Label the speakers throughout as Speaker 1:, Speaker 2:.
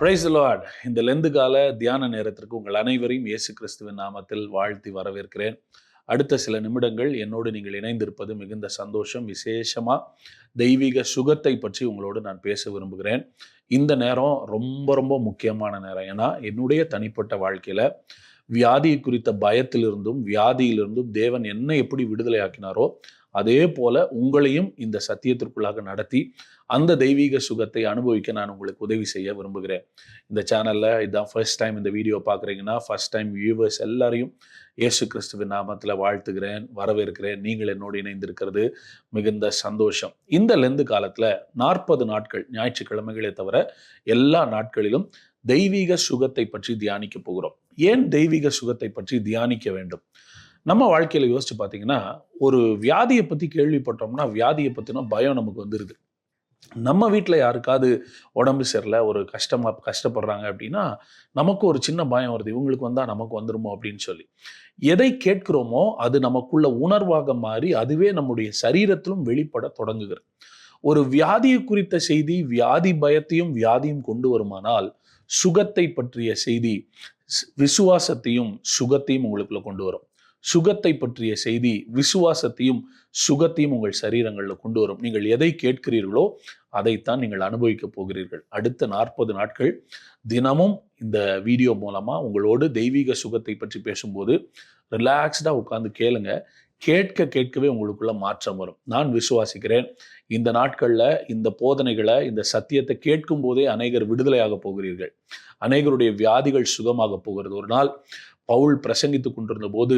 Speaker 1: Price Lord இந்த Lent கால தியான நேரத்திற்கு உங்கள் அனைவரையும் இயேசு கிறிஸ்துவின் நாமத்தில் வாழ்த்தி வரவேற்கிறேன். அடுத்த சில நிமிடங்கள் என்னோடு நீங்கள் இணைந்திருப்பது மிகுந்த சந்தோஷம். விசேஷமாக தெய்வீக சுகத்தை பற்றி உங்களோடு நான் பேச விரும்புகிறேன். இந்த நேரம் ரொம்ப ரொம்ப முக்கியமான நேரம். ஏன்னா என்னுடைய தனிப்பட்ட வாழ்க்கையில் வியாதி குறித்த பயத்திலிருந்தும் வியாதியிலிருந்தும் தேவன் என்ன எப்படி விடுதலையாக்கினாரோ அதே போல உங்களையும் இந்த சத்தியத்திற்குள்ளாக நடத்தி அந்த தெய்வீக சுகத்தை அனுபவிக்க நான் உங்களுக்கு உதவி செய்ய விரும்புகிறேன். இந்த சேனலில் இதான் ஃபர்ஸ்ட் டைம் இந்த வீடியோ பார்க்குறீங்கன்னா ஃபர்ஸ்ட் டைம் வியூவர்ஸ் எல்லாரையும் இயேசு கிறிஸ்துவின் நாமத்தில் வாழ்த்துகிறேன் வரவேற்கிறேன். நீங்கள் என்னோடு இணைந்திருக்கிறது மிகுந்த சந்தோஷம். இந்த லெந்து காலத்தில் நாற்பது நாட்கள் ஞாயிற்றுக்கிழமைகளே தவிர எல்லா நாட்களிலும் தெய்வீக சுகத்தை பற்றி தியானிக்க போகிறோம். ஏன் தெய்வீக சுகத்தை பற்றி தியானிக்க வேண்டும்? நம்ம வாழ்க்கையில் யோசிச்சு பார்த்தீங்கன்னா ஒரு வியாதியை பற்றி கேள்விப்பட்டோம்னா வியாதியை பற்றின பயம் நமக்கு வந்துருது. நம்ம வீட்டில் யாருக்காவது உடம்பு சரியில்லை ஒரு கஷ்டமாக கஷ்டப்படுறாங்க அப்படின்னா நமக்கு ஒரு சின்ன பயம் வருது. இவங்களுக்கு வந்தால் நமக்கு வந்துருமோ அப்படின்னு சொல்லி. எதை கேட்கிறோமோ அது நமக்குள்ள உணர்வாக மாறி அதுவே நம்முடைய சரீரத்திலும் வெளிப்பட தொடங்குகிறது. ஒரு வியாதியை குறித்த செய்தி வியாதி பயத்தையும் வியாதியும் கொண்டு வருமானால் சுகத்தை பற்றிய செய்தி விசுவாசத்தையும் சுகத்தையும் உங்களுக்குள்ள கொண்டு வரும். சுகத்தை பற்றிய செய்தி விசுவாசத்தையும் சுகத்தையும் உங்கள் சரீரங்களில் கொண்டு வரும். நீங்கள் எதை கேட்கிறீர்களோ அதைத்தான் நீங்கள் அனுபவிக்க போகிறீர்கள். அடுத்த நாற்பது நாட்கள் தினமும் இந்த வீடியோ மூலமாக உங்களோடு தெய்வீக சுகத்தை பற்றி பேசும்போது ரிலாக்ஸ்டாக உட்காந்து கேளுங்க. கேட்க கேட்கவே உங்களுக்குள்ள மாற்றம் வரும். நான் விசுவாசிக்கிறேன். இந்த நாட்களில் இந்த போதனைகளை இந்த சத்தியத்தை கேட்கும் போதே அநேகர் விடுதலையாக போகிறீர்கள். அநேகருடைய வியாதிகள் சுகமாக போகிறது. ஒரு நாள் பவுல் பிரசங்கித்துக் கொண்டிருந்த போது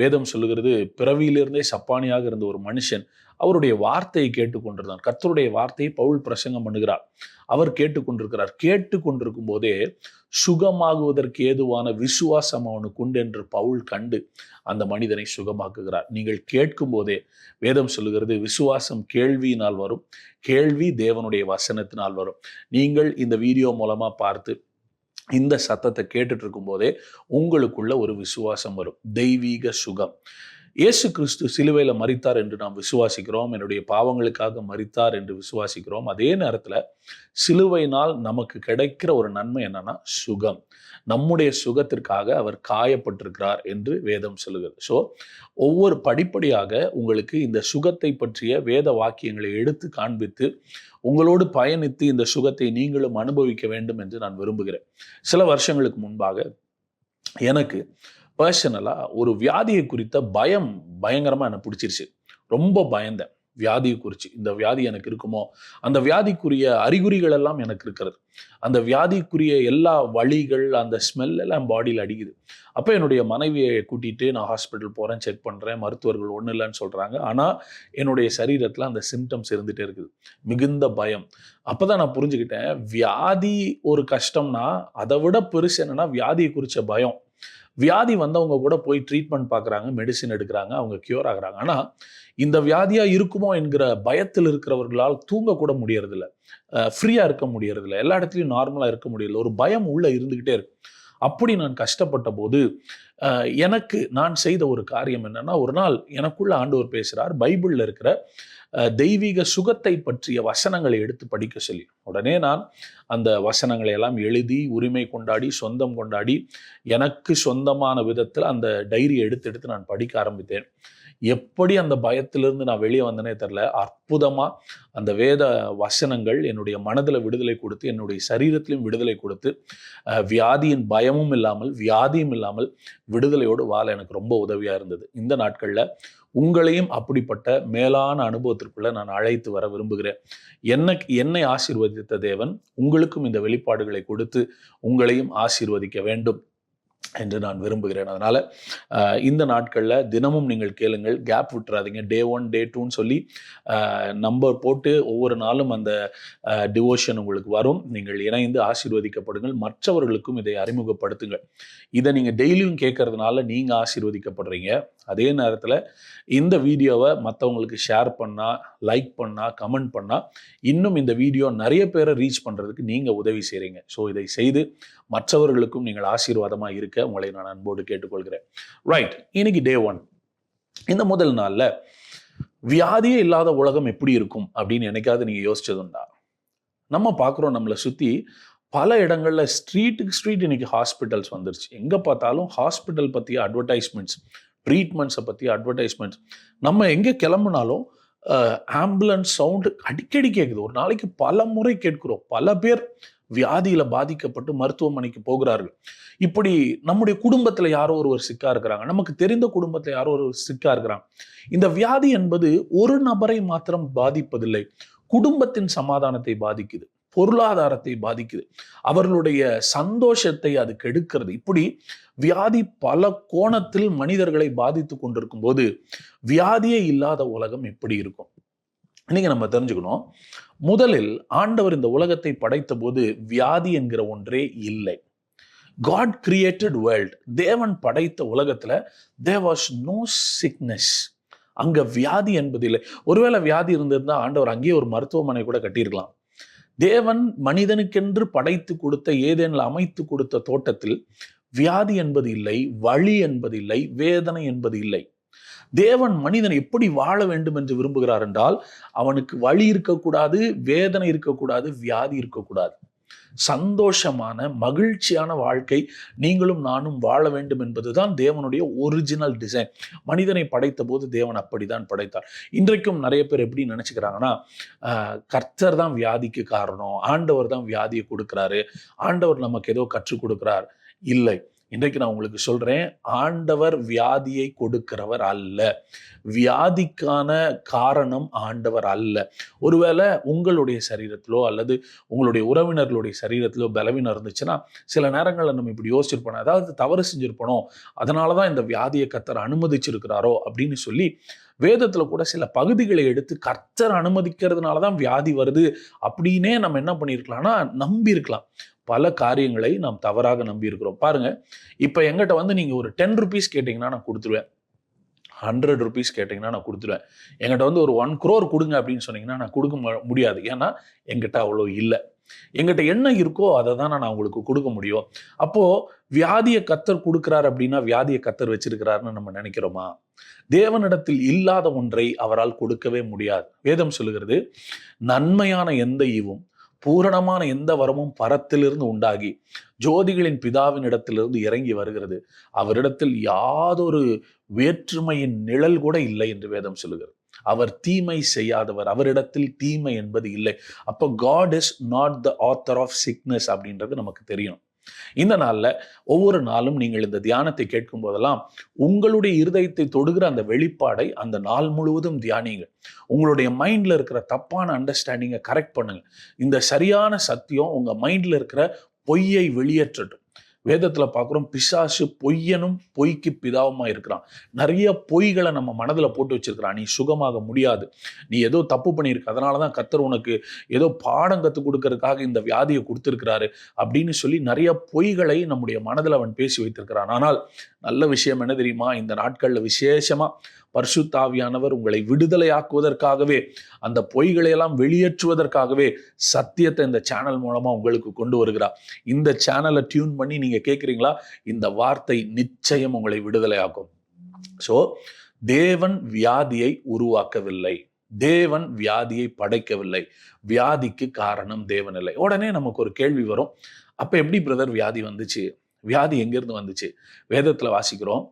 Speaker 1: வேதம் சொல்லுகிறது பிறவியிலிருந்தே சப்பானியாக இருந்த ஒரு மனுஷன் அவருடைய வார்த்தையை கேட்டுக்கொண்டிருந்தான் கர்த்தருடைய வார்த்தையை பவுல் பிரசங்கம் பண்ணுகிறார். அவர் கேட்டுக்கொண்டிருக்கிறார் கேட்டு கொண்டிருக்கும் போதே சுகமாகுவதற்கு ஏதுவான விசுவாசம் அவனுக்கு உண்டு என்று பவுல் கண்டு அந்த மனிதனை சுகமாக்குகிறார். நீங்கள் கேட்கும் போதே வேதம் சொல்லுகிறது விசுவாசம் கேள்வியினால் வரும் கேள்வி தேவனுடைய வசனத்தினால் வரும். நீங்கள் இந்த வீடியோ மூலமா பார்த்து இந்த சத்தத்தை கேட்டுட்டு இருக்கும்போதே உங்களுக்குள்ள ஒரு விசுவாசம் வரும். தெய்வீக சுகம். இயேசு கிறிஸ்து சிலுவையில் மறித்தார் என்று நாம் விசுவாசிக்கிறோம். என்னுடைய பாவங்களுக்காக மறித்தார் என்று விசுவாசிக்கிறோம். அதே நேரத்தில் சிலுவையினால் நமக்கு கிடைக்கிற ஒரு நன்மை என்னன்னா சுகம். நம்முடைய சுகத்திற்காக அவர் காயப்பட்டிருக்கிறார் என்று வேதம் சொல்லுகிறது. ஸோ ஒவ்வொரு படிப்படியாக உங்களுக்கு இந்த சுகத்தை பற்றிய வேத வாக்கியங்களை எடுத்து காண்பித்து உங்களோடு பயணித்து இந்த சுகத்தை நீங்களும் அனுபவிக்க வேண்டும் என்று நான் விரும்புகிறேன். சில வருஷங்களுக்கு முன்பாக எனக்கு பர்சனலாக ஒரு வியாதியை குறித்த பயம் பயங்கரமாக என்னை பிடிச்சிருச்சு. ரொம்ப பயந்தேன். வியாதியை குறித்து இந்த வியாதி எனக்கு இருக்குமோ? அந்த வியாதிக்குரிய அறிகுறிகள் எல்லாம் எனக்கு இருக்கிறது. அந்த வியாதிக்குரிய எல்லா வழிகள் அந்த ஸ்மெல் எல்லாம் பாடியில் அடிக்குது. அப்போ என்னுடைய மனைவியை கூட்டிகிட்டு நான் ஹாஸ்பிட்டல் போகிறேன் செக் பண்ணுறேன் மருத்துவர்கள் ஒன்றும் இல்லைன்னு சொல்கிறாங்க ஆனால் என்னுடைய சரீரத்தில் அந்த சிம்டம்ஸ் இருந்துகிட்டே இருக்குது. மிகுந்த பயம். அப்போ தான் நான் புரிஞ்சுக்கிட்டேன் வியாதி ஒரு கஷ்டம்னா அதை விட பெருசு என்னென்னா வியாதியை குறித்த பயம். வியாதி வந்தவங்க கூட போய் ட்ரீட்மெண்ட் பார்க்குறாங்க மெடிசின் எடுக்கிறாங்க அவங்க கியூர் ஆகுறாங்க. ஆனால் இந்த வியாதியாக இருக்குமோ என்கிற பயத்தில் இருக்கிறவர்களால் தூங்கக்கூட முடியறதில்ல. ஃப்ரீயாக இருக்க முடியறதில்ல. எல்லா இடத்துலையும் நார்மலாக இருக்க முடியல ஒரு பயம் உள்ளே இருந்துக்கிட்டே இருக்கு. அப்படி நான் கஷ்டப்பட்ட போது எனக்கு நான் செய்த ஒரு காரியம் என்னன்னா ஒரு நாள் எனக்குள்ள ஆண்டவர் பேசுகிறார் பைபிளில் இருக்கிற தெய்வீக சுகத்தை பற்றிய வசனங்களை எடுத்து படிக்க சொல்லி. உடனே நான் அந்த வசனங்களை எல்லாம் எழுதி உரிமை கொண்டாடி சொந்தம் கொண்டாடி எனக்கு சொந்தமான விதத்தில் அந்த டைரியை எடுத்து எடுத்து நான் படிக்க ஆரம்பித்தேன். எப்படி அந்த பயத்திலிருந்து நான் வெளியே வந்தேனே தெரில அற்புதமாக அந்த வேத வசனங்கள் என்னுடைய மனதில் விடுதலை கொடுத்து என்னுடைய சரீரத்திலையும் விடுதலை கொடுத்து வியாதியின் பயமும் இல்லாமல் வியாதியும் இல்லாமல் விடுதலையோடு வாழ எனக்கு ரொம்ப உதவியாக இருந்தது. இந்த நாட்களில் உங்களையும் அப்படிப்பட்ட மேலான அனுபவத்திற்குள்ள நான் அழைத்து வர விரும்புகிறேன். என்ன என்னை ஆசீர்வதித்த தேவன் உங்களுக்கும் இந்த வெளிப்பாடுகளை கொடுத்து உங்களையும் ஆசீர்வதிக்க வேண்டும். என்று நான் விரும்புகிறேன். அதனால் இந்த நாட்களில் தினமும் நீங்கள் கேளுங்கள். கேப் விட்டுறாதீங்க. டே ஒன் டே டூன்னு சொல்லி நம்பர் போட்டு ஒவ்வொரு நாளும் அந்த டிவோஷன் உங்களுக்கு வரும். நீங்கள் இணைந்து ஆசீர்வதிக்கப்படுங்கள். மற்றவர்களுக்கும் இதை அறிமுகப்படுத்துங்கள். இதை நீங்கள் டெய்லியும் கேட்கறதுனால நீங்கள் ஆசீர்வதிக்கப்படுறீங்க. அதே நேரத்தில் இந்த வீடியோவை மற்றவங்களுக்கு ஷேர் பண்ணால் லைக் பண்ணால் கமெண்ட் பண்ணால் இன்னும் இந்த வீடியோ நிறைய பேரை ரீச் பண்ணுறதுக்கு நீங்கள் உதவி செய்கிறீங்க ஸோ இதை செய்து மற்றவர்களுக்கும் நீங்கள் ஆசீர்வாதமாக இருக்கு உங்களை நான் அன்போடு கேட்டுக்கொள்கிறேன். ரைட் இன்னைக்கு டே ஒன் இந்த முதல் நாளில் வியாதியே இல்லாத உலகம் எப்படி இருக்கும் அப்படின்னு என்னைக்காவது நீங்கள் யோசிச்சதுண்டா நம்ம பார்க்குறோம் நம்மளை சுற்றி பல இடங்களில் ஸ்ட்ரீட்டுக்கு ஸ்ட்ரீட் இன்னைக்கு ஹாஸ்பிட்டல்ஸ் வந்துருச்சு. எங்கே பார்த்தாலும் ஹாஸ்பிட்டல் பற்றிய அட்வர்டைஸ்மெண்ட்ஸ் ட்ரீட்மெண்ட்ஸை பற்றிய அட்வர்டைஸ்மெண்ட்ஸ் நம்ம எங்கே கிளம்புனாலும் ஆம்புலன்ஸ் சவுண்டு அடிக்கடி கேட்குது ஒரு நாளைக்கு பல முறை கேட்கிறோம். பல பேர் வியாதியில் பாதிக்கப்பட்டு மருத்துவமனைக்கு போகிறார்கள். இப்படி நம்முடைய குடும்பத்தில் யாரோ ஒருவர் சிக்கா இருக்கிறாங்க. நமக்கு தெரிந்த குடும்பத்தில் யாரோ ஒருவர் சிக்கா இருக்கிறாங்க. இந்த வியாதி என்பது ஒரு நபரை மாத்திரம் பாதிப்பதில்லை. குடும்பத்தின் சமாதானத்தை பாதிக்குது. பொருளாதாரத்தை பாதிக்குது. அவர்களுடைய சந்தோஷத்தை அது கெடுக்கிறது. இப்படி வியாதி பல கோணத்தில் மனிதர்களை பாதித்து கொண்டிருக்கும் போது வியாதியே இல்லாத உலகம் எப்படி இருக்கும்? இன்னைக்கு நம்ம தெரிஞ்சுக்கணும். முதலில் ஆண்டவர் இந்த உலகத்தை படைத்த போது வியாதி என்கிற ஒன்றே இல்லை. காட் கிரியேட்டட் வேர்ல்ட் தேவன் படைத்த உலகத்துல தே வாஸ் நோ சிக்னஸ் அங்க வியாதி என்பது இல்லை ஒருவேளை வியாதி இருந்திருந்தா ஆண்டவர் அங்கேயே ஒரு மருத்துவமனை கூட கட்டியிருக்கலாம். தேவன் மனிதனுக்கென்று படைத்து கொடுத்த ஏதேனில் அமைத்து கொடுத்த தோட்டத்தில் வியாதி என்பது இல்லை வழி என்பது இல்லை வேதனை என்பது இல்லை. தேவன் மனிதன் எப்படி வாழ வேண்டும் என்று விரும்புகிறார் என்றால் அவனுக்கு வழி இருக்கக்கூடாது வேதனை இருக்கக்கூடாது வியாதி இருக்கக்கூடாது. சந்தோஷமான மகிழ்ச்சியான வாழ்க்கை நீங்களும் நானும் வாழ வேண்டும் என்பதுதான் தேவனுடைய ஒரிஜினல் டிசைன் மனிதனை படைத்த போது தேவன் அப்படிதான் படைத்தார். இன்றைக்கும் நிறைய பேர் எப்படி நினச்சிக்கிறாங்கன்னா கர்த்தர் தான் வியாதிக்கு காரணம் ஆண்டவர் தான் வியாதியை கொடுக்குறாரு ஆண்டவர் நமக்கு ஏதோ கற்றுக் கொடுக்குறார். இல்லை. இன்றைக்கு நான் உங்களுக்கு சொல்கிறேன் ஆண்டவர் வியாதியை கொடுக்கிறவர் அல்ல. வியாதிக்கான காரணம் ஆண்டவர் அல்ல. ஒருவேளை உங்களுடைய சரீரத்திலோ அல்லது உங்களுடைய உறவினர்களுடைய சரீரத்திலோ பலவீனம் இருந்துச்சுன்னா சில நேரங்களில் நம்ம இப்படி யோசிச்சிருப்போம். அதாவது தவறு செஞ்சிருப்பனோ அதனால தான் இந்த வியாதியை கத்தர் அனுமதிச்சிருக்கிறாரோ அப்படின்னு சொல்லி வேதத்தில் கூட சில பகுதிகளை எடுத்து கர்த்தர் அனுமதிக்கிறதுனால தான் வியாதி வருது அப்படின்னே நம்ம என்ன பண்ணியிருக்கலாம்னா நம்பியிருக்கலாம். பல காரியங்களை நாம் தவறாக நம்பியிருக்கிறோம். பாருங்க இப்போ எங்கிட்ட வந்து நீங்கள் ஒரு டென் ருபீஸ் கேட்டிங்கன்னா நான் கொடுத்துருவேன். ஹண்ட்ரட் ருபீஸ் கேட்டிங்கன்னா நான் கொடுத்துருவேன். எங்கிட்ட வந்து ஒரு ஒன் குரோர் கொடுங்க அப்படின்னு சொன்னீங்கன்னா நான் கொடுக்க முடியாது. ஏன்னா எங்கிட்ட அவ்வளோ இல்லை. எங்கிட்ட என்ன இருக்கோ அதை தான் நான் உங்களுக்கு கொடுக்க முடியும். அப்போது வியாதியை கத்தர் கொடுக்குறாரு அப்படின்னா வியாதியை கத்தர் வச்சிருக்கிறாருன்னு நம்ம நினைக்கிறோமா? தேவனிடத்தில் இல்லாத ஒன்றை அவரால் கொடுக்கவே முடியாது. வேதம் சொல்லுகிறது நன்மையான எந்த ஈவும் பூரணமான எந்த வரமும் பரத்திலிருந்து உண்டாகி ஜோதிகளின் பிதாவின் இடத்திலிருந்து இறங்கி வருகிறது. அவரிடத்தில் யாதொரு வேற்றுமையின் நிழல் கூட இல்லை என்று வேதம் சொல்லுகிறது. அவர் தீமை செய்யாதவர் அவரிடத்தில் தீமை என்பது இல்லை. அப்போ God is not the author of sickness அப்படின்றது நமக்கு தெரியும். இந்த நாளில் ஒவ்வொரு நாளும் நீங்கள் இந்த தியானத்தை கேட்கும் போதெல்லாம் உங்களுடைய இருதயத்தை தொடுகிற அந்த வெளிப்பாடை அந்த நாள் முழுவதும் தியானிங்க உங்களுடைய மைண்டில் இருக்கிற தப்பான அண்டர்ஸ்டாண்டிங்கை கரெக்ட் பண்ணுங்க இந்த சரியான சத்தியம் உங்கள் மைண்டில் இருக்கிற பொய்யை வெளியேற்றட்டும். வேதத்தில் பார்க்குறோம் பிசாசு பொய்யனும் பொய்க்கு பிதாவுமாக இருக்கிறான். நிறைய பொய்களை நம்ம மனதில் போட்டு வச்சிருக்கிறான். நீ சுகமாக முடியாது. நீ ஏதோ தப்பு பண்ணியிருக்க அதனால தான் கத்தர் உனக்கு ஏதோ பாடம் கற்றுக் கொடுக்கறதுக்காக இந்த வியாதியை கொடுத்துருக்கிறாரு அப்படின்னு சொல்லி நிறைய பொய்களை நம்முடைய மனதில் அவன் பேசி வைத்திருக்கிறான். ஆனால் நல்ல விஷயம் என்ன தெரியுமா? இந்த நாட்களில் விசேஷமாக பர்சுத்தாவியானவர் உங்களை விடுதலையாக்குவதற்காகவே அந்த பொய்களை எல்லாம் வெளியேற்றுவதற்காகவே சத்தியத்தை இந்த சேனல் மூலமாக உங்களுக்கு கொண்டு வருகிறார். இந்த சேனலை டியூன் பண்ணி நீங்கள் கேட்குறீங்களா இந்த வார்த்தை நிச்சயம் உங்களை விடுதலையாக்கும். ஸோ தேவன் வியாதியை உருவாக்கவில்லை. தேவன் வியாதியை படைக்கவில்லை. வியாதிக்கு காரணம் தேவன் இல்லை. உடனே நமக்கு ஒரு கேள்வி வரும். அப்போ எப்படி பிரதர் வியாதி வந்துச்சு? வியாதி எங்கேருந்து வந்துச்சு? வேதத்தில் வாசிக்கிறோம்.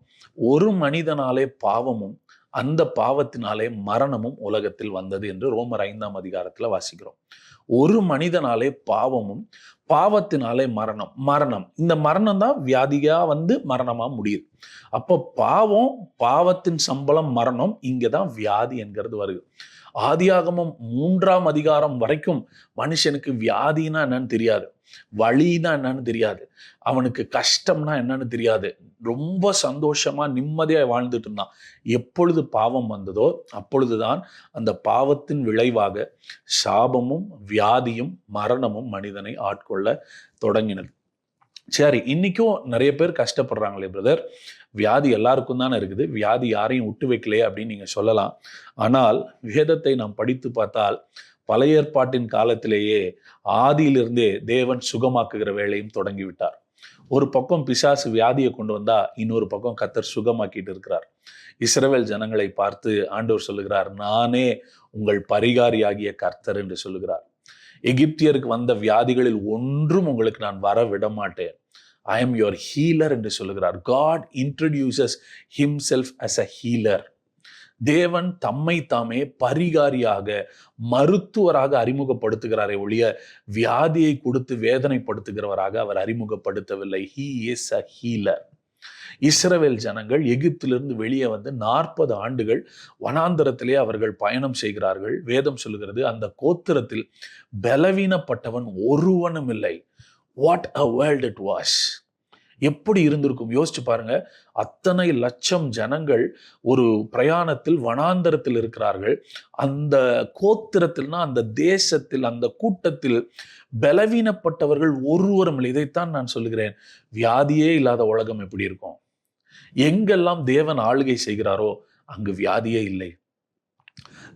Speaker 1: ஒரு மனிதனாலே பாவமும் அந்த பாவத்தினாலே மரணமும் உலகத்தில் வந்தது என்று ரோமர் ஐந்தாம் அதிகாரத்தில் வாசிக்கிறோம். ஒரு மனிதனாலே பாவமும் பாவத்தினாலே மரணம் மரணம். இந்த மரணம் தான் வியாதியாக வந்து மரணமாக முடியுது. அப்போ பாவம் பாவத்தின் சம்பளம் மரணம் இங்கே தான் வியாதி என்கிறது வருது. ஆதியாகமம் மூன்றாம் அதிகாரம் வரைக்கும் மனுஷனுக்கு வியாதினா என்னன்னு தெரியாது. வழினா என்னன்னு தெரியாது. அவனுக்கு கஷ்டம்னா என்னன்னு தெரியாது. ரொம்ப சந்தோஷமா நிம்மதியாக வாழ்ந்துட்டு இருந்தான். எப்பொழுது பாவம் வந்ததோ அப்பொழுதுதான் அந்த பாவத்தின் விளைவாக சாபமும் வியாதியும் மரணமும் மனிதனை ஆட்கொள்ள தொடங்கினது. சரி இன்னைக்கும் நிறைய பேர் கஷ்டப்படுறாங்களே பிரதர் வியாதி எல்லாருக்கும் தானே இருக்குது. வியாதி யாரையும் விட்டு வைக்கலையே அப்படின்னு நீங்கள் சொல்லலாம். ஆனால் வேதத்தை நாம் படித்து பார்த்தால் பழைய ஏற்பாட்டின் காலத்திலேயே ஆதியிலிருந்தே தேவன் சுகமாக்குகிற வேலையும் தொடங்கிவிட்டார். ஒரு பக்கம் பிசாசு வியாதியை கொண்டு வந்தா இன்னொரு பக்கம் கத்தர் சுகமாக்கிட்டு இருக்கிறார். இஸ்ரவேல் ஜனங்களை பார்த்து ஆண்டவர் சொல்லுகிறார் நானே உங்கள் பரிகாரியாகிய கர்த்தர் என்று சொல்லுகிறார். எகிப்தியருக்கு வந்த வியாதிகளில் ஒன்றும் உங்களுக்கு நான் வர விட மாட்டேன். ஐ எம் யுவர் ஹீலர் என்று சொல்லுகிறார். God introduces himself as a healer தேவன் தம்மை தாமே பரிகாரியாக மருத்துவராக அறிமுகப்படுத்துகிறாரே ஒழிய வியாதியை கொடுத்து வேதனைப்படுத்துகிறவராக அவர் அறிமுகப்படுத்தவில்லை. ஹீ இஸ் அ ஹீலர் இஸ்ரவேல் ஜனங்கள் எகிப்திலிருந்து வெளியே வந்து நாற்பது ஆண்டுகள் வனாந்தரத்திலே அவர்கள் பயணம் செய்கிறார்கள். வேதம் சொல்லுகிறது அந்த கோத்திரத்தில் பலவீனப்பட்டவன் ஒருவனும் இல்லை what a world it was எப்படி இருந்திருக்கும்? யோசிச்சு பாருங்க. அத்தனை லட்சம் ஜனங்கள் ஒரு பிரயாணத்தில் வனாந்தரத்தில் இருக்கிறார்கள். அந்த கோத்திரத்தில்னா அந்த தேசத்தில் அந்த கூட்டத்தில் பலவீனப்பட்டவர்கள் ஒருவரும் இல்லை. இதைத்தான் நான் சொல்லுகிறேன். வியாதியே இல்லாத உலகம் எப்படி இருக்கும்? எங்கெல்லாம் தேவன் ஆளுகை செய்கிறாரோ அங்கு வியாதியே இல்லை.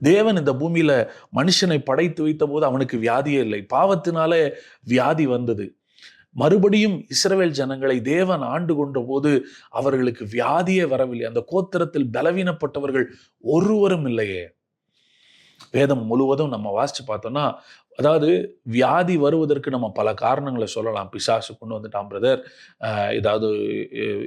Speaker 1: தேவன் இந்த பூமியில மனுஷனை படைத்து வைத்த போது அவனுக்கு வியாதியே இல்லை. பாவத்தினாலே வியாதி வந்தது. மறுபடியும் இஸ்ரவேல் ஜனங்களை தேவன் ஆண்டு கொண்ட போது அவர்களுக்கு வியாதியே வரவில்லை. அந்த கோத்திரத்தில் பலவீனப்பட்டவர்கள் ஒருவரும் இல்லையே. வேதம் முழுவதும் நம்ம வாசிச்சு பார்த்தோம்னா அதாவது வியாதி வருவதற்கு நம்ம பல காரணங்களை சொல்லலாம். பிசாசு கொண்டு வந்துட்டான் பிரதர். ஏதாவது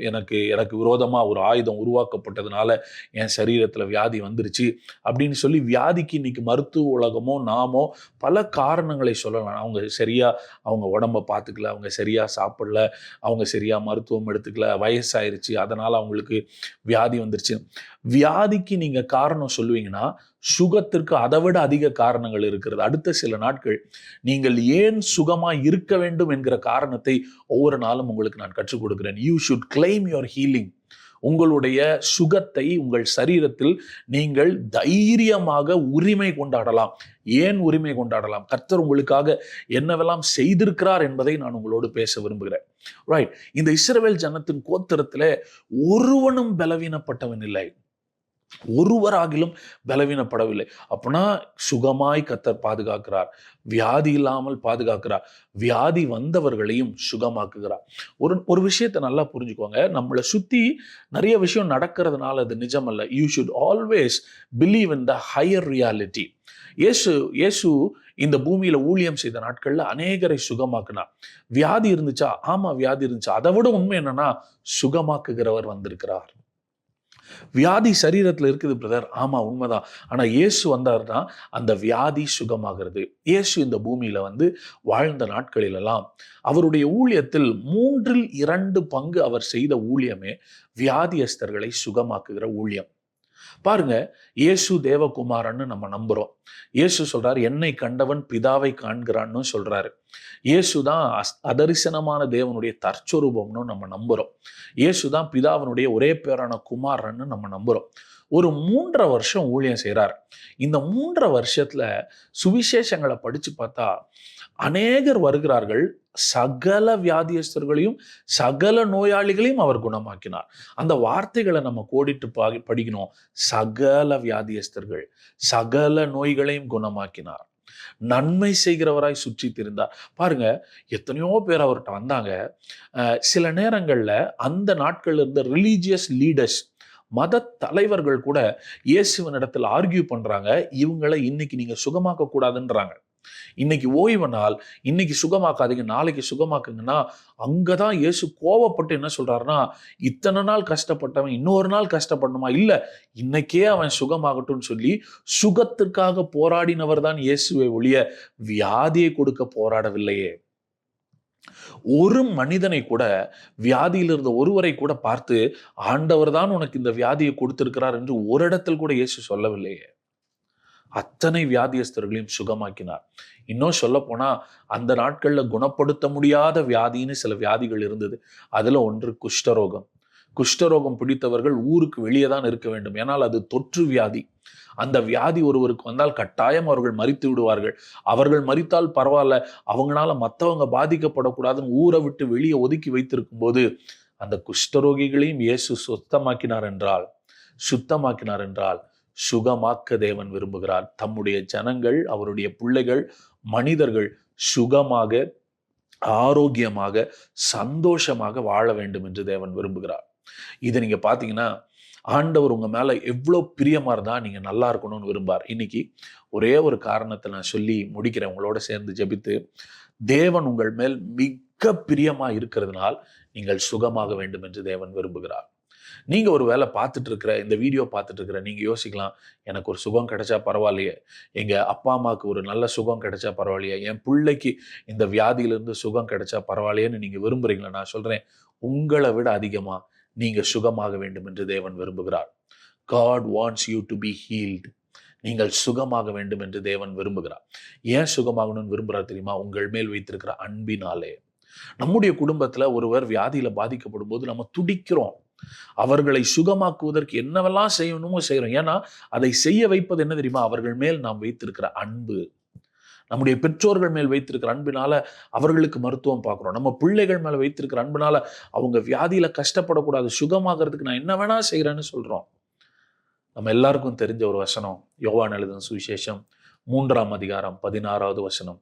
Speaker 1: எனக்கு எனக்கு விரோதமாக ஒரு ஆயுதம் உருவாக்கப்பட்டதுனால என் சரீரத்தில் வியாதி வந்துருச்சு அப்படின்னு சொல்லி வியாதிக்கு இன்னைக்கு மருத்துவ உலகமோ நாமோ பல காரணங்களை சொல்லலாம். அவங்க சரியாக அவங்க உடம்ப பார்த்துக்கல அவங்க சரியாக சாப்பிடல அவங்க சரியாக மருத்துவம் எடுத்துக்கல வயசாயிருச்சு அதனால் அவங்களுக்கு வியாதி வந்துருச்சு. வியாதிக்கு நீங்கள் காரணம் சொல்லுவீங்கன்னா சுகத்திற்கு அதை விட அதிக காரணங்கள் இருக்கிறது. அடுத்த சில நாட்கள் நீங்கள் ஏன் சுகமாக இருக்க வேண்டும் என்கிற காரணத்தை ஒவ்வொரு நாளும் உங்களுக்கு நான் கற்றுக் கொடுக்கிறேன். You should claim your healing உங்களுடைய சுகத்தை உங்கள் சரீரத்தில் நீங்கள் தைரியமாக உரிமை கொண்டாடலாம். ஏன் உரிமை கொண்டாடலாம்? கர்த்தர் உங்களுக்காக என்னவெல்லாம் செய்திருக்கிறார் என்பதை நான் உங்களோடு பேச விரும்புகிறேன். ரைட் இந்த இஸ்ரவேல் ஜனத்தின் கோத்திரத்தில் ஒருவனும் பலவீனப்பட்டவன் இல்லை. ஒருவராகிலும் பலவீனப்படவில்லை. அப்படின்னா சுகமாய் கத்தர் பாதுகாக்கிறார். வியாதி இல்லாமல் பாதுகாக்கிறார். வியாதி வந்தவர்களையும் சுகமாக்குகிறார். ஒரு ஒரு விஷயத்தை நல்லா புரிஞ்சுக்கோங்க. நம்மளை சுற்றி நிறைய விஷயம் நடக்கிறதுனால அது நிஜம் அல்ல you should always believe in the higher reality இயேசு இயேசு இந்த பூமியில ஊழியம் செய்த நாட்களில் அநேகரை சுகமாக்குனார். வியாதி இருந்துச்சா? ஆமா வியாதி இருந்துச்சா. அதை விட உண்மை என்னன்னா சுகமாக்குகிறவர் வந்திருக்கிறார். வியாதி சரீரத்தில் இருக்குது பிரதர் ஆமா உண்மைதான். ஆனா இயேசு வந்தார்னா அந்த வியாதி சுகமாகிறது. இயேசு இந்த பூமியில வந்து வாழ்ந்த நாட்களிலெல்லாம் அவருடைய ஊழியத்தில் மூன்றில் இரண்டு பங்கு அவர் செய்த ஊழியமே வியாதியஸ்தர்களை சுகமாக்குகிற ஊழியம். பாருங்க இயேசு தேவகுமாரன்னு நம்ம நம்புறோம். இயேசு சொல்றாரு என்னை கண்டவன் பிதாவை காண்கிறான்னு சொல்றாரு. இயேசு தான் அதரிசனமான தேவனுடைய தற்சொரூபம்னு நம்ம நம்புறோம். இயேசு தான் பிதாவனுடைய ஒரே பேரான குமாரன்னு நம்ம நம்புறோம். ஒரு மூன்றரை வருஷம் ஊழியம் செய்கிறார் இந்த மூன்றரை வருஷத்துல சுவிசேஷங்களை படிச்சு பார்த்தா அநேகர் வருகிறார்கள். சகல வியாதியஸ்தர்களையும் சகல நோயாளிகளையும் அவர் குணமாக்கினார். அந்த வார்த்தைகளை நம்ம கோடிட்டு படிக்கணும். சகல வியாதியஸ்தர்கள் சகல நோய்களையும் குணமாக்கினார். நன்மை செய்கிறவராய் சுற்றி திரிந்தார் பாருங்க எத்தனையோ பேர் அவர்கிட்ட வந்தாங்க. சில நேரங்களில் அந்த நாட்கள்ல இருந்த ரிலீஜியஸ் லீடர்ஸ் மத தலைவர்கள் கூட இயேசுவின் இடத்துல ஆர்கியூ பண்ணுறாங்க இவங்களை இன்னைக்கு நீங்கள் சுகமாக்க கூடாதுன்றாங்க இன்னைக்கு ஓய்வு நாள் இன்னைக்கு சுகமாக்காதீங்க நாளைக்கு சுகமாக்குங்கன்னா அங்கதான் இயேசு கோவப்பட்டு என்ன சொல்றாருன்னா இத்தனை நாள் கஷ்டப்பட்டவன் இன்னொரு நாள் கஷ்டப்படணுமா? இல்லை இன்னைக்கே அவன் சுகமாகட்டும்னு சொல்லி சுகத்திற்காக போராடினவர் தான் இயேசுவை ஒழிய வியாதியை கொடுக்க போராடவில்லையே. ஒரு மனிதனை கூட வியாதியில் இருந்த ஒருவரை கூட பார்த்து ஆண்டவர் தான் உனக்கு இந்த வியாதியை கொடுத்திருக்கிறார் என்று ஒரு இடத்தில் கூட இயேசு சொல்லவில்லையே. அத்தனை வியாதியஸ்தர்களையும் சுகமாக்கினார். இன்னும் சொல்ல அந்த நாட்களில் குணப்படுத்த முடியாத வியாதின்னு சில வியாதிகள் இருந்தது. அதில் ஒன்று குஷ்டரோகம். குஷ்டரோகம் பிடித்தவர்கள் ஊருக்கு வெளியே தான் இருக்க வேண்டும். ஏன்னால் அது தொற்று வியாதி. அந்த வியாதி ஒருவருக்கு வந்தால் கட்டாயம் அவர்கள் மறித்து விடுவார்கள். அவர்கள் மறித்தால் பரவாயில்ல அவங்களால மற்றவங்க பாதிக்கப்படக்கூடாதுன்னு ஊரை விட்டு வெளியே ஒதுக்கி வைத்திருக்கும் போது அந்த குஷ்டரோகிகளையும் இயேசு சுத்தமாக்கினார் என்றால் சுத்தமாக்கினார் என்றால் சுகமாக்க தேவன் விரும்புகிறார். தம்முடைய ஜனங்கள் அவருடைய பிள்ளைகள் மனிதர்கள் சுகமாக ஆரோக்கியமாக சந்தோஷமாக வாழ வேண்டும் என்று தேவன் விரும்புகிறார். இதை நீங்க பாத்தீங்கன்னா ஆண்டவர் உங்க மேல எவ்வளோ பிரியமா இருந்தா நீங்க நல்லா இருக்கணும்னு விரும்பார். இன்னைக்கு ஒரே ஒரு காரணத்தை நான் சொல்லி முடிக்கிறேன். உங்களோட சேர்ந்து ஜெபித்து தேவன் உங்கள் மேல் மிக பிரியமா இருக்கிறதுனால் நீங்கள் சுகமாக வேண்டும் என்று தேவன் விரும்புகிறார். நீங்க ஒரு வேலை பார்த்துட்டு இருக்கிற இந்த வீடியோ பார்த்துட்டு இருக்கிற நீங்க யோசிக்கலாம் எனக்கு ஒரு சுகம் கிடைச்சா பரவாயில்லையே. எங்க அப்பா அம்மாவுக்கு ஒரு நல்ல சுகம் கிடைச்சா பரவாயில்லையே. என் பிள்ளைக்கு இந்த வியாதியிலேருந்து சுகம் கிடைச்சா பரவாயில்லையேன்னு நீங்கள் விரும்புறீங்களா? நான் சொல்றேன் உங்களை விட அதிகமா நீங்க சுகமாக வேண்டும் என்று தேவன் விரும்புகிறார். God wants you to be healed நீங்கள் சுகமாக வேண்டும் என்று தேவன் விரும்புகிறார். ஏன் சுகமாகணும்னு விரும்புகிறார் தெரியுமா? உங்கள் மேல் வைத்திருக்கிற அன்பினாலே. நம்முடைய குடும்பத்துல ஒருவர் வியாதியில பாதிக்கப்படும் போது நம்ம துடிக்கிறோம். அவர்களை சுகமாக்குவதற்கு என்னவெல்லாம் செய்யணுமோ செய்யறோம். ஏன்னா அதை செய்ய வைப்பது என்ன தெரியுமா? அவர்கள் மேல் நாம் வைத்திருக்கிற அன்பு. நம்முடைய பெற்றோர்கள் மேல் வைத்திருக்கிற அன்பினால அவர்களுக்கு மருத்துவம் பார்க்குறோம். நம்ம பிள்ளைகள் மேல வைத்திருக்கிற அன்பினால அவங்க வியாதியில் கஷ்டப்படக்கூடாது சுகமாகிறதுக்கு நான் என்ன வேணா செய்யறேன்னு சொல்றோம். நம்ம எல்லாருக்கும் தெரிஞ்ச ஒரு வசனம் யோவான் எழுதின சுவிசேஷம் மூன்றாம் அதிகாரம் பதினாறாவது வசனம்.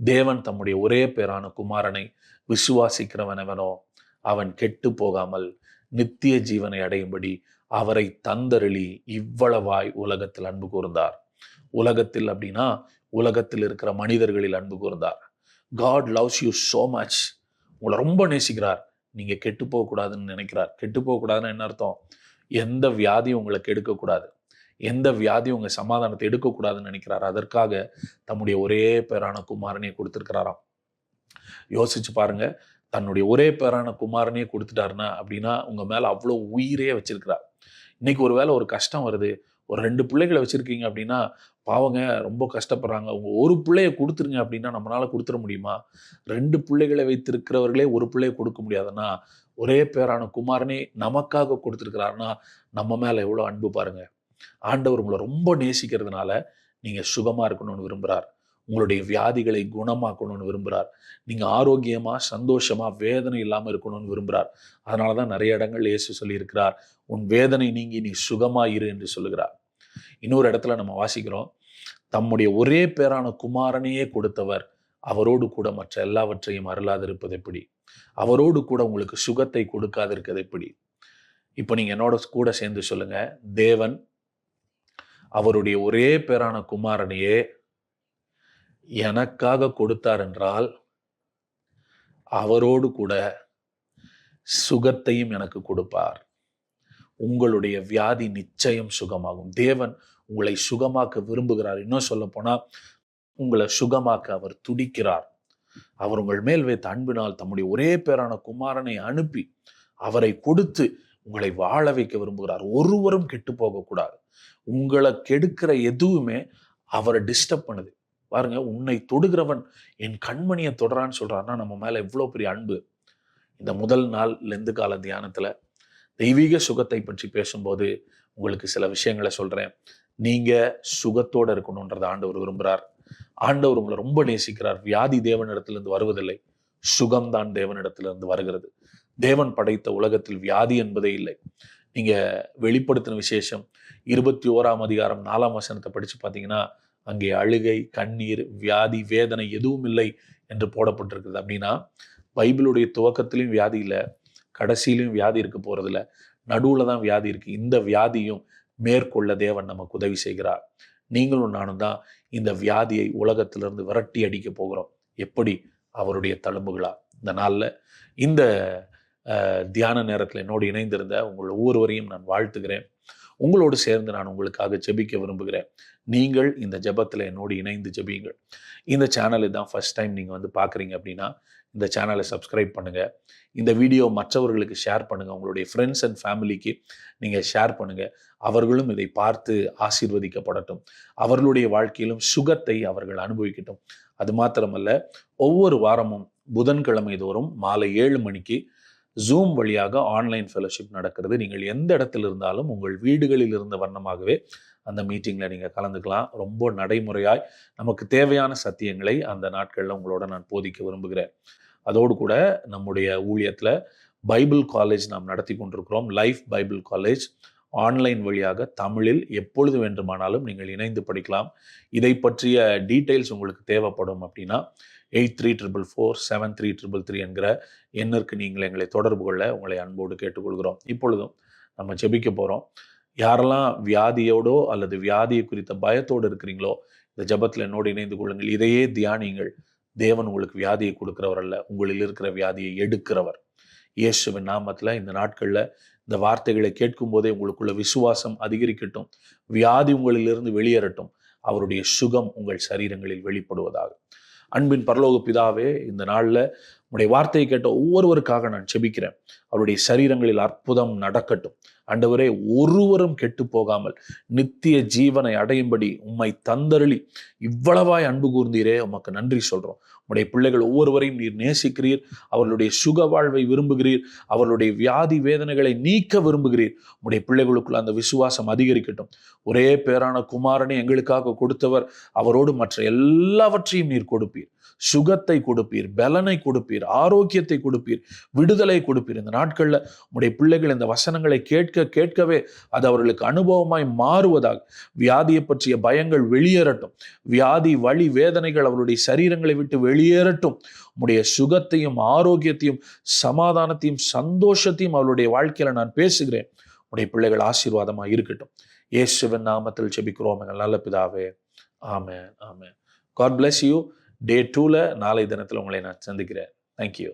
Speaker 1: தேவன் தம்முடைய ஒரே பேரான குமாரனை விசுவாசிக்கிறவனவனோ அவன் கெட்டு போகாமல் நித்திய ஜீவனை அடையும்படி அவரை தந்தருளி இவ்வளவாய் உலகத்தில் அன்பு கூர்ந்தார். உலகத்தில் அப்படின்னா உலகத்தில் இருக்கிற மனிதர்களில் அன்பு கூர்ந்தார். God loves you so much உங்களை ரொம்ப நேசிக்கிறார். நீங்கள் கெட்டு போகக்கூடாதுன்னு நினைக்கிறார். கெட்டு போகக்கூடாதுன்னு என்ன அர்த்தம்? எந்த வியாதியும் உங்களை கெடுக்கக்கூடாது. எந்த வியாதியும் உங்கள் சமாதானத்தை எடுக்கக்கூடாதுன்னு நினைக்கிறார். அதற்காக தம்முடைய ஒரே பேரான குமாரனையை கொடுத்துருக்கிறாராம். யோசிச்சு பாருங்க. தன்னுடைய ஒரே பேரான குமாரனையே கொடுத்துட்டாருன்னா அப்படின்னா உங்கள் மேலே அவ்வளோ உயிரே வச்சிருக்கிறார். இன்னைக்கு ஒருவேளை ஒரு கஷ்டம் வருது ஒரு ரெண்டு பிள்ளைகளை வச்சுருக்கீங்க அப்படின்னா பாவங்க ரொம்ப கஷ்டப்படுறாங்க. உங்கள் ஒரு பிள்ளைய கொடுத்துருங்க அப்படின்னா நம்மளால கொடுத்துட முடியுமா? ரெண்டு பிள்ளைகளை வைத்திருக்கிறவர்களே ஒரு பிள்ளையை கொடுக்க முடியாதுன்னா ஒரே பேரான குமாரனே நமக்காக கொடுத்துருக்கிறாருன்னா நம்ம மேலே எவ்வளோ அன்பு பாருங்கள் ஆண்டவர் உங்களை ரொம்ப நேசிக்கிறதுனால நீங்கள் சுகமாக இருக்கணும்னு விரும்புகிறார் உங்களுடைய வியாதிகளை குணமாக்கணும்னு விரும்புகிறார் நீங்கள் ஆரோக்கியமாக சந்தோஷமாக வேதனை இல்லாமல் இருக்கணும்னு விரும்புகிறார் அதனால தான் நிறைய இடங்கள் இயேசு சொல்லியிருக்கிறார் உன் வேதனை நீங்கி நீ சுகமா இரு என்று சொல்லுகிறார். இன்னொரு இடத்துல நம்ம வாசிக்கிறோம் தம்முடைய ஒரே பேரான குமாரனையே கொடுத்தவர் அவரோடு கூட மற்ற எல்லாவற்றையும் அருளாதிருப்பது எப்படி? அவரோடு கூட உங்களுக்கு சுகத்தை கொடுக்காதிருக்கிறது எப்படி? இப்போ நீங்கள் என்னோட கூட சேர்ந்து சொல்லுங்க தேவன் அவருடைய ஒரே பேரான குமாரனையே எனக்காக கொடுத்தார் என்றால் அவரோடு கூட சுகத்தையும் எனக்கு கொடுப்பார். உங்களுடைய வியாதி நிச்சயம் சுகமாகும். தேவன் உங்களை சுகமாக்க விரும்புகிறார். இன்னும் சொல்ல போனால் உங்களை சுகமாக்க அவர் துடிக்கிறார். அவர் உங்கள் மேல் வைத்த அன்பினால் தம்முடைய ஒரே பேரான குமாரனை அனுப்பி அவரை கொடுத்து உங்களை வாழ வைக்க விரும்புகிறார். ஒருவரும் கெட்டு போகக்கூடாது. உங்களை கெடுக்கிற எதுவுமே அவரை டிஸ்டர்ப் பண்ணுது. பாருங்க உன்னை தொடுகிறவன் என் கண்மணியை தொடரான்னு சொல்கிறான்னா நம்ம மேலே இவ்வளோ பெரிய அன்பு. இந்த முதல் நாள் லெந்து கால தியானத்தில் தெய்வீக சுகத்தை பற்றி பேசும்போது உங்களுக்கு சில விஷயங்களை சொல்கிறேன் நீங்கள் சுகத்தோடு இருக்கணுன்றதை ஆண்டவர் விரும்புகிறார் ஆண்டவர் உங்களை ரொம்ப நேசிக்கிறார். வியாதி தேவனிடத்திலிருந்து வருவதில்லை. சுகம்தான் தேவனிடத்திலிருந்து வருகிறது. தேவன் படைத்த உலகத்தில் வியாதி என்பதே இல்லை. நீங்கள் வெளிப்படுத்தின விசேஷம் இருபத்தி ஓராம் அதிகாரம் நாலாம் வசனத்தை படித்து பார்த்தீங்கன்னா அங்கே அழுகை கண்ணீர் வியாதி வேதனை எதுவும் இல்லை என்று போடப்பட்டிருக்குது. அப்படின்னா பைபிளுடைய துவக்கத்திலையும் வியாதி இல்லை கடைசியிலையும் வியாதி இருக்க போகிறதில்ல நடுவில் தான் வியாதி இருக்குது இந்த வியாதியும் மேற்கொள்ள தேவன் நமக்கு உதவி செய்கிறார். நீங்களும் நானும் தான் இந்த வியாதியை உலகத்திலிருந்து விரட்டி அடிக்க போகிறோம். எப்படி? அவருடைய தழும்புகளா. இந்த நாளில் இந்த தியான நேரத்தில் என்னோடு இணைந்திருந்த உங்கள் ஒவ்வொருவரையும் நான் வாழ்த்துகிறேன். உங்களோடு சேர்ந்து நான் உங்களுக்காக ஜெபிக்க விரும்புகிறேன். நீங்கள் இந்த ஜெபத்தில் என்னோடு இணைந்து ஜெபியுங்கள். இந்த சேனலை தான் ஃபர்ஸ்ட் டைம் நீங்கள் வந்து பார்க்குறீங்க அப்படின்னா இந்த சேனலை சப்ஸ்கிரைப் பண்ணுங்கள் இந்த வீடியோ மற்றவர்களுக்கு ஷேர் பண்ணுங்கள் உங்களுடைய ஃப்ரெண்ட்ஸ் அண்ட் ஃபேமிலிக்கு நீங்கள் ஷேர் பண்ணுங்கள் அவர்களும் இதை பார்த்து ஆசீர்வதிக்கப்படட்டும். அவர்களுடைய வாழ்க்கையிலும் சுகத்தை அவர்கள் அனுபவிக்கட்டும். அது மாத்திரமல்ல ஒவ்வொரு வாரமும் புதன்கிழமை தோறும் மாலை ஏழு மணிக்கு ஜூம் வழியாக ஆன்லைன் ஃபெலோஷிப் நடக்கிறது. நீங்கள் எந்த இடத்துல இருந்தாலும் உங்கள் வீடுகளில் இருந்த வண்ணமாகவே அந்த மீட்டிங்கில் நீங்கள் கலந்துக்கலாம். ரொம்ப நடைமுறையாய் நமக்கு தேவையான சத்தியங்களை அந்த நாட்களில் உங்களோட நான் போதிக்க விரும்புகிறேன். அதோடு கூட நம்முடைய ஊழியத்தில் பைபிள் காலேஜ் நாம் நடத்தி கொண்டிருக்கிறோம். லைஃப் பைபிள் காலேஜ் ஆன்லைன் வழியாக தமிழில் எப்பொழுது வேண்டுமானாலும் நீங்கள் இணைந்து படிக்கலாம். இதை பற்றிய டீட்டெயில்ஸ் உங்களுக்கு தேவைப்படும் அப்படின்னா eight three triple four seven three triple three என்கிற எண்ணிற்கு நீங்கள் எங்களை தொடர்பு கொள்ள உங்களை அன்போடு கேட்டுக்கொள்கிறோம். இப்பொழுதும் நம்ம ஜெபிக்க போகிறோம் யாரெல்லாம் வியாதியோடோ அல்லது வியாதியை குறித்த பயத்தோடு இருக்கிறீங்களோ இந்த ஜெபத்தில் என்னோடு இணைந்து கொள்ளுங்கள். இதையே தியானியங்கள். தேவன் உங்களுக்கு வியாதியை கொடுக்குறவர் அல்ல. உங்களில் இருக்கிற வியாதியை எடுக்கிறவர். இயேசுவின் நாமத்தில் இந்த நாட்களில் இந்த வார்த்தைகளை கேட்கும் போதே உங்களுக்குள்ள விசுவாசம் அதிகரிக்கட்டும். வியாதி உங்களிலிருந்து வெளியேறட்டும். அவருடைய சுகம் உங்கள் சரீரங்களில் வெளிப்படுவதாக. அன்பின் பரலோக பிதாவே இந்த நாளில் உடைய வார்த்தையை கேட்ட ஒவ்வொருவருக்காக நான் செபிக்கிறேன். அவருடைய சரீரங்களில் அற்புதம் நடக்கட்டும். ஆண்டவரே ஒருவரும் கெட்டு போகாமல் நித்திய ஜீவனை அடையும்படி உம்மை தந்தருளி இவ்வளவாய் அன்பு கூர்ந்தீரே. உமக்கு நன்றி சொல்றோம். உடைய பிள்ளைகள் ஒவ்வொருவரையும் நீர் நேசிக்கிறீர். அவர்களுடைய சுக வாழ்வை விரும்புகிறீர். அவர்களுடைய வியாதி வேதனைகளை நீக்க விரும்புகிறீர். உடைய பிள்ளைகளுக்குள்ள அந்த விசுவாசம் அதிகரிக்கட்டும். ஒரே பேரான குமாரனை எங்களுக்காக கொடுத்தவர். அவரோடு மற்ற எல்லாவற்றையும் நீர் கொடுப்பீர். சுகத்தை கொடுப்பீர் பலனை கொடுப்பீர் ஆரோக்கியத்தை கொடுப்பீர் விடுதலை கொடுப்பீர். இந்த நாட்களில் உடைய பிள்ளைகள் இந்த வசனங்களை கேட்க கேட்கவே அது அவர்களுக்கு அனுபவமாய் மாறுவதாக. வியாதியை பற்றிய பயங்கள் வெளியேறட்டும். வியாதி வழி வேதனைகள் அவருடைய சரீரங்களை விட்டு வெளியேறட்டும். உடைய சுகத்தையும் ஆரோக்கியத்தையும் சமாதானத்தையும் சந்தோஷத்தையும் அவளுடைய வாழ்க்கையில நான் பேசுகிறேன். உடைய பிள்ளைகள் ஆசீர்வாதமாக இருக்கட்டும். இயேசுவின் நாமத்தில் செபிக்கிறோம் எங்கள் நல்ல பிதாவே. ஆமே ஆமே காட் பிளஸ் யூ டே டூவில் நாளை தினத்தில் உங்களை நான் சந்திக்கிறேன். தேங்க்யூ